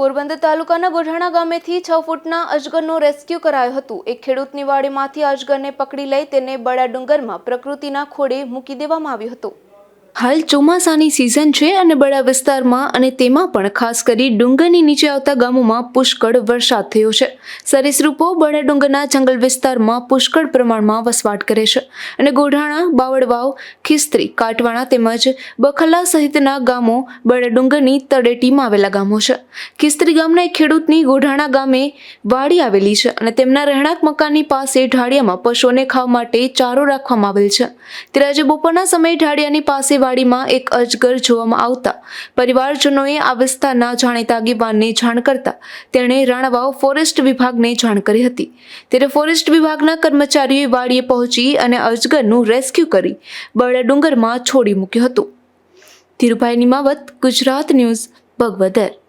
પોરબંદર તાલુકાના ગોઢાણા ગામેથી છ ફૂટના અજગરનું રેસ્ક્યુ કરાયું હતું. એક ખેડૂતની વાડીમાંથી અજગરને પકડી લઈ તેને બળા ડુંગરમાં પ્રકૃતિના ખોડે મૂકી દેવામાં આવ્યું હતું. હાલ ચોમાસાની સિઝન છે અને બડા વિસ્તારમાં અને તેમાં પણ ખાસ કરી ડુંગરની નીચે આવતા ગામોમાં પુષ્કળ વરસાદ થયો છે. સરીસૃપો બડા ડુંગરના જંગલ વિસ્તારમાં પુષ્કળ પ્રમાણમાં વસવાટ કરે છે અને ગોઢાણા, બાવળવાવ, ખિસ્ત્રી, કાટવાણા તેમજ બખલા સહિતના ગામો બડા ડુંગરની તળેટીમાં આવેલા ગામો છે. ખિસ્ત્રી ગામના એક ખેડૂતની ગોઢાણા ગામે વાડી આવેલી છે અને તેમના રહેણાંક મકાનની પાસે ઢાળિયામાં પશુઓને ખાવા માટે ચારો રાખવામાં આવેલ છે. ત્યારે આજે બપોરના સમયે ઢાળિયાની પાસે વાડીમાં એક અજગર જોવામાં આવતા પરિવારજનોએ આ વિસ્તારના જાણીતા આગેવાનને જાણ કરતા તેણે રાણાવાવ ફોરેસ્ટ વિભાગને જાણ કરી હતી. ત્યારે ફોરેસ્ટ વિભાગના કર્મચારીઓએ વાડીએ પહોંચી અને અજગરનું રેસ્ક્યુ કરી બરડા ડુંગરમાં છોડી મૂક્યું હતું. ધીરુભાઈ નિમાવત, ગુજરાત ન્યૂઝ, ભગવદર.